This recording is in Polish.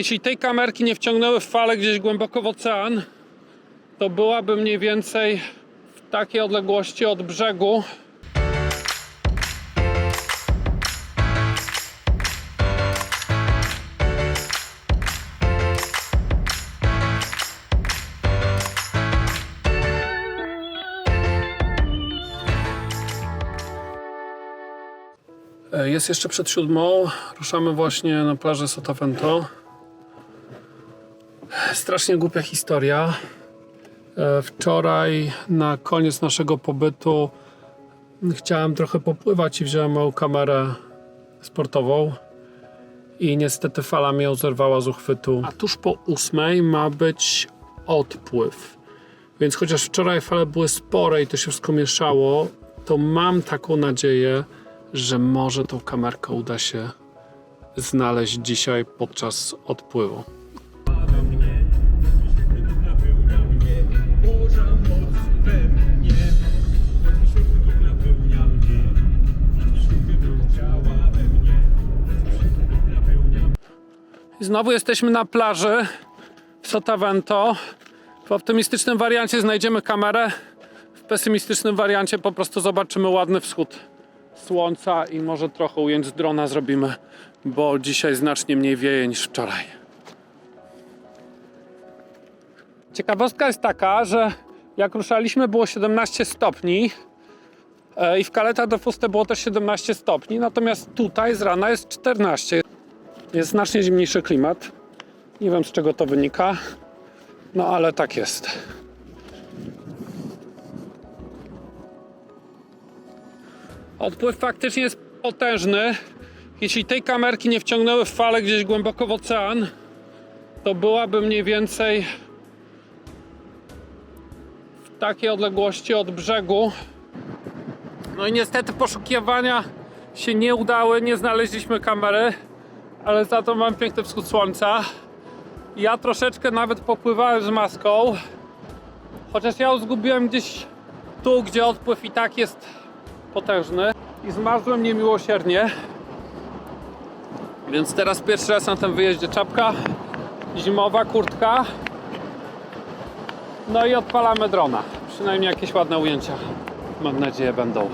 Jeśli tej kamerki nie wciągnęły w fale gdzieś głęboko w ocean, to byłaby mniej więcej w takiej odległości od brzegu. E, Jest jeszcze przed siódmą. Ruszamy właśnie na plażę Sotavento. Strasznie głupia historia. E, Wczoraj na koniec naszego pobytu chciałem trochę popływać i wziąłem małą kamerę sportową. I niestety fala mnie zerwała z uchwytu. A tuż po ósmej ma być odpływ. Więc chociaż wczoraj fale były spore i to się wszystko mieszało, to mam taką nadzieję, że może tą kamerkę uda się znaleźć dzisiaj podczas odpływu. Znowu jesteśmy na plaży w Sotavento. W optymistycznym wariancie znajdziemy kamerę, w pesymistycznym wariancie po prostu zobaczymy ładny wschód słońca i może trochę ujęć z drona zrobimy, bo dzisiaj znacznie mniej wieje niż wczoraj. Ciekawostka jest taka, że jak ruszaliśmy było 17 stopni e, i w Caleta do Fuste było też 17 stopni, natomiast tutaj z rana jest 14. Jest znacznie zimniejszy klimat. Nie wiem z czego to wynika, no ale tak jest. Odpływ faktycznie jest potężny. Jeśli tej kamerki nie wciągnęły w fale gdzieś głęboko w ocean, to byłaby mniej więcej w takiej odległości od brzegu. No i niestety poszukiwania się nie udały, nie znaleźliśmy kamery, ale za to mam piękny wschód słońca. Ja troszeczkę nawet popływałem z maską, chociaż ja zgubiłem gdzieś tu, gdzie odpływ i tak jest potężny i zmarzłem niemiłosiernie. Więc teraz pierwszy raz na tym wyjeździe czapka, zimowa kurtka. No i odpalamy drona. Przynajmniej jakieś ładne ujęcia, mam nadzieję, będą.